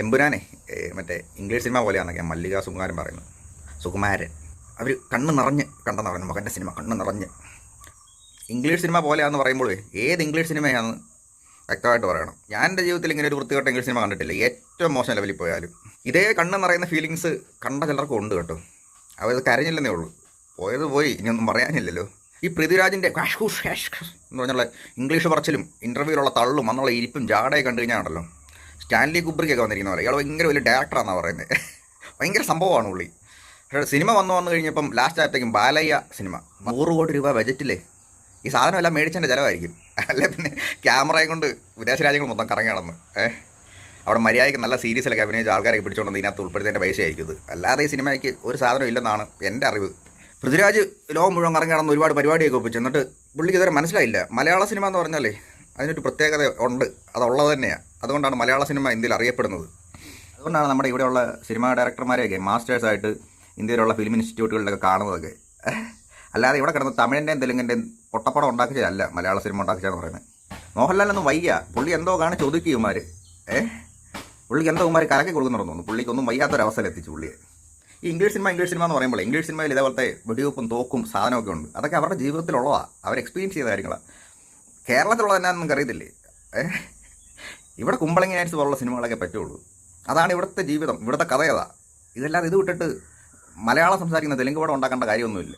എമ്പുരാനെ മറ്റേ English cinema പോലെയാണെന്നൊക്കെ മല്ലിക സുകുമാരൻ പറയുന്നു. സുകുമാരൻ. അവർ കണ്ണ് നിറഞ്ഞ് കണ്ടെന്ന് പറയുന്നു മകന്റെ സിനിമ കണ്ണ് നിറഞ്ഞ്. ഇംഗ്ലീഷ് സിനിമ പോലെയാണെന്ന് പറയുമ്പോൾ ഏത് ഇംഗ്ലീഷ് സിനിമയാണെന്ന് വ്യക്തമായിട്ട് പറയണം. ഞാൻ എന്റെ ജീവിതത്തിൽ ഇങ്ങനെ ഒരു വൃത്തികെട്ട ഇംഗ്ലീഷ് സിനിമ കണ്ടിട്ടില്ല. ഏറ്റവും മോശം ലെവലിൽ പോയാലും. ഇതേ കണ്ണ് നിറയുന്ന ഫീലിങ്സ് കണ്ട ചിലർക്കും ഉണ്ട് കേട്ടോ. അവരത് കരഞ്ഞില്ലെന്നേ ഉള്ളൂ. പോയത് പോയി ഇനിയൊന്നും പറയാനില്ലല്ലോ. ഈ പൃഥ്വിരാജിന്റെ എന്ന് പറഞ്ഞുള്ള ഇംഗ്ലീഷ് പറച്ചിലും ഇന്റർവ്യൂവിലുള്ള തള്ളും എന്നുള്ള ഇരിപ്പും ജാടയെ കണ്ടു കഴിഞ്ഞാണല്ലോ. സ്റ്റാൻലി കുബ്രിക്കൊക്കെ വന്നിരിക്കുന്ന പോലെ. ഇയാൾ ഭയങ്കര വലിയ ഡയറക്ടറാണെന്നാണ് പറയുന്നത് ഭയങ്കര സംഭവമാണ് പുള്ളി. പക്ഷേ സിനിമ വന്നു വന്നു കഴിഞ്ഞപ്പം ലാസ്റ്റ് ആയപ്പോഴത്തേക്കും ബാലയ്യ സിനിമ. നൂറ് കോടി രൂപ ബജറ്റില്ലേ ഈ സാധനം എല്ലാം മേടിച്ചതിന്റെ ചിലവായിരിക്കും. അല്ലെ പിന്നെ ക്യാമറയും കൊണ്ട് വിദേശ രാജ്യങ്ങൾ മൊത്തം കറങ്ങി നടന്നു ഏഹ് അവിടെ മര്യാദയ്ക്ക് നല്ല സീരീസിലൊക്കെ അഭിനയിച്ച ആൾക്കാരൊക്കെ പിടിച്ചുകൊണ്ട് ഇതിനകത്ത് ഉൾപ്പെടുത്തേണ്ട പൈസ ആയിരിക്കും ഇത്. അല്ലാതെ ഈ സിനിമയ്ക്ക് ഒരു സാധനം ഇല്ലെന്നാണ് എന്റെ അറിവ്. പൃഥ്വിരാജ് ലോകം മുഴുവൻ കറങ്ങി നടന്ന് ഒരുപാട് പരിപാടിയൊക്കെ ഒപ്പിച്ചു. എന്നിട്ട് പുള്ളിക്ക് ഇതുവരെ മനസ്സിലായില്ല. മലയാള സിനിമ എന്ന് പറഞ്ഞാലേ അതിനൊരു പ്രത്യേകത ഉണ്ട്. അതുള്ളത് തന്നെയാണ് അതുകൊണ്ടാണ് മലയാള സിനിമ ഇന്ത്യയിൽ അറിയപ്പെടുന്നത്. അതുകൊണ്ടാണ് നമ്മുടെ ഇവിടെയുള്ള സിനിമാ ഡയറക്ടർമാരെയൊക്കെ മാസ്റ്റേഴ്സായിട്ട് ഇന്ത്യയിലുള്ള ഫിലിം ഇൻസ്റ്റിറ്റ്യൂട്ടുകളിലൊക്കെ കാണുന്നതൊക്കെ. അല്ലാതെ ഇവിടെ കിടന്ന് തമിഴിന്റെയും തെലുങ്കിന്റെയും പൊട്ടപ്പടം ഉണ്ടാക്കിയതല്ല മലയാള സിനിമ ഉണ്ടാക്കിയതെന്ന് പറയുന്നത്. മോഹൻലാലൊന്നും വയ്യ. പുള്ളി എന്തോ കാണിച്ച് ഒതുക്കിയുമാർ ഏ? പുള്ളിക്ക് എന്തോ ഉമാർ കലക്കി കൊടുക്കുന്നുണ്ടെന്ന് തോന്നുന്നു. പുള്ളിക്കൊന്നും വയ്യാത്തൊരവസ്ഥയിൽ എത്തിച്ചു പുള്ളിയെ. ഈ ഇംഗ്ലീഷ് സിനിമ ഇംഗ്ലീഷ് സിനിമ എന്ന് പറയുമ്പോൾ ഇംഗ്ലീഷ് സിനിമയിൽ ഇതേപോലത്തെ വെടിവെപ്പും തോക്കും സാധനമൊക്കെ ഉണ്ട്. അതൊക്കെ അവരുടെ ജീവിതത്തിലുള്ളതാണ് അവർ എക്സ്പീരിയൻസ് ചെയ്ത കാര്യങ്ങളാണ് കേരളത്തിലുള്ള തന്നെ അറിയത്തില്ലേ ഇവിടെ കുമ്പളങ്ങി നൈറ്റ്സ് പോലുള്ള സിനിമകളൊക്കെ പറ്റുള്ളൂ. അതാണ് ഇവിടുത്തെ ജീവിതം. ഇവിടുത്തെ കഥ അതാ ഇതെല്ലാം ഇത് വിട്ടിട്ട് മലയാളം സംസാരിക്കുന്ന തെലുങ്ക് പടം ഉണ്ടാക്കേണ്ട കാര്യമൊന്നുമില്ല.